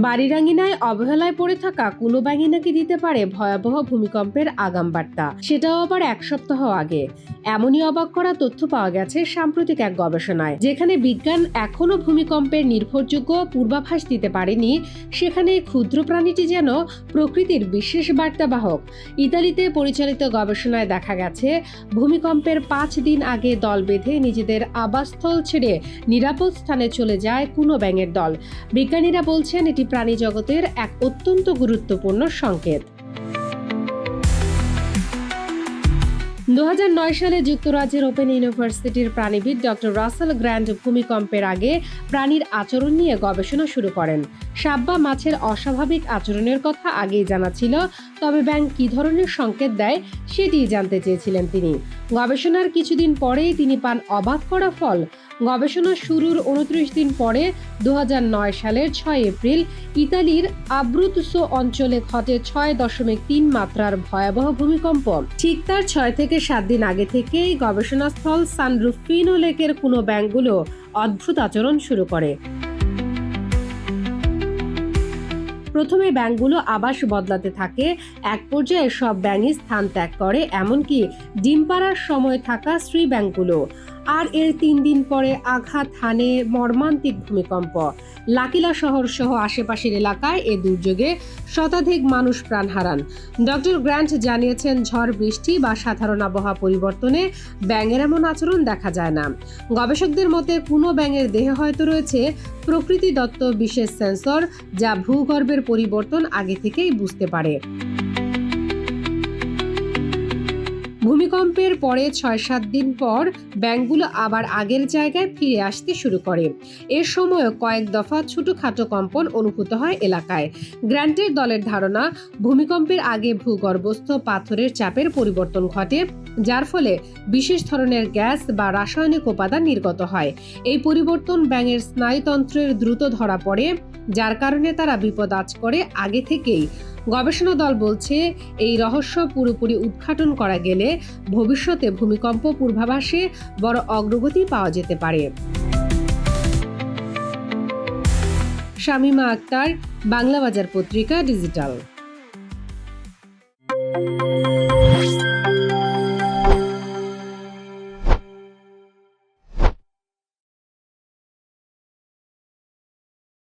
বাড়িরাঙ্গিনায় অবহেলায় পড়ে থাকা কুলো ব্যাঙি নাকি দিতে পারে ভয়াবহ ভূমিকম্পের আগাম বার্তা সেটাও আবার এক সপ্তাহ আগে। এমনই অবাক করা তথ্য পাওয়া গেছে সাম্প্রতিক এক গবেষণায়। যেখানে বিজ্ঞান এখনও ভূমিকম্পের নির্ভরযোগ্য পূর্বাভাস দিতে পারেনি, সেখানে ক্ষুদ্র প্রাণীটি যেন প্রকৃতির বিশেষ বার্তাবাহক। ইতালিতে পরিচালিত গবেষণায় দেখা গেছে, ভূমিকম্পের পাঁচ দিন আগে দল বেঁধে নিজেদের আবাসস্থল ছেড়ে নিরাপদ স্থানে চলে যায় কুনো ব্যাঙের দল। বিজ্ঞানীরা বলছেন, এটি প্রাণী জগতের এক অত্যন্ত গুরুত্বপূর্ণ সংকেত। দু হাজার নয় সালে যুক্তরাজ্যের ওপেন ইউনিভার্সিটির প্রাণীবিদ ডক্টর রাসেল গ্র্যান্ড ভূমিকম্পের আগে প্রাণীর আচরণ নিয়ে গবেষণা শুরু করেন। সাব্বা মাছের অস্বাভাবিক আচরণের কথা আগেই জানা ছিল, তবে ব্যাং কী ধরনের সংকেত দেয় সেটি জানতে চেয়েছিলেন তিনি। গবেষণার কিছুদিন পরেই তিনি পান অবাক করা ফল গবেষণা শুরুর উনত্রিশ দিন পরে দু হাজার নয় সালের ছয় এপ্রিল ইতালির আব্রুতুসো অঞ্চলে ঘটে ছয় দশমিক তিন মাত্রার ভয়াবহ ভূমিকম্প। ঠিক তার ছয় থেকে সাত দিন আগে থেকেই গবেষণাস্থল সানরুফিনো লেকের কোনো ব্যাংকগুলো অদ্ভুত আচরণ শুরু করে। প্রথমে ব্যাংকগুলো আবাস বদলাতে থাকে, এক পর্যায়ে সব ব্যাঙই স্থান ত্যাগ করে, এমনকি ডিম পাড়ার সময় থাকা স্ত্রী ব্যাংকগুলো। আর এর তিন দিন পরে আঘাত হানে মর্মান্তিক ভূমিকম্প। লাকিলা শহর সহ আশেপাশের এলাকায় এ দুর্যোগে শতাধিক মানুষ প্রাণ হারান। ডক্টর গ্র্যান্ট জানিয়েছেন, ঝড়, বৃষ্টি বা সাধারণ আবহাওয়া পরিবর্তনে ব্যাঙের এমন আচরণ দেখা যায় না। গবেষকদের মতে, কোনো ব্যাঙের দেহে হয়তো রয়েছে প্রকৃতি দত্ত বিশেষ সেন্সর যা ভূগর্ভের পরিবর্তন আগে থেকেই বুঝতে পারে। ভূমিকম্পের পরে ছয় সাত দিন পর ব্যাংকগুলো আবার আগের জায়গায় ফিরে আসতে শুরু করে। এর সময় কয়েক দফা ছোটখাটো কম্পন অনুভূত হয় এলাকায়। গ্র্যান্টের দলের ধারণা, ভূমিকম্পের আগে ভূগর্ভস্থ পাথরের চাপের পরিবর্তন ঘটে, যার ফলে বিশেষ ধরনের গ্যাস বা রাসায়নিক উপাদান নির্গত হয়। এই পরিবর্তন ব্যাঙের স্নায়ুতন্ত্রের দ্রুত ধরা পড়ে, যার কারণে তারা বিপদ আজ করে আগে থেকেই গবেষণা দল বলছে, এই রহস্য পুরোপুরি উদ্ঘাটন করা গেলে ভবিষ্যতে ভূমিকম্প পূর্বাভাসে বড় অগ্রগতি পাওয়া যেতে পারে। শামিমা আক্তার বাংলা বাজার পত্রিকা ডিজিটাল।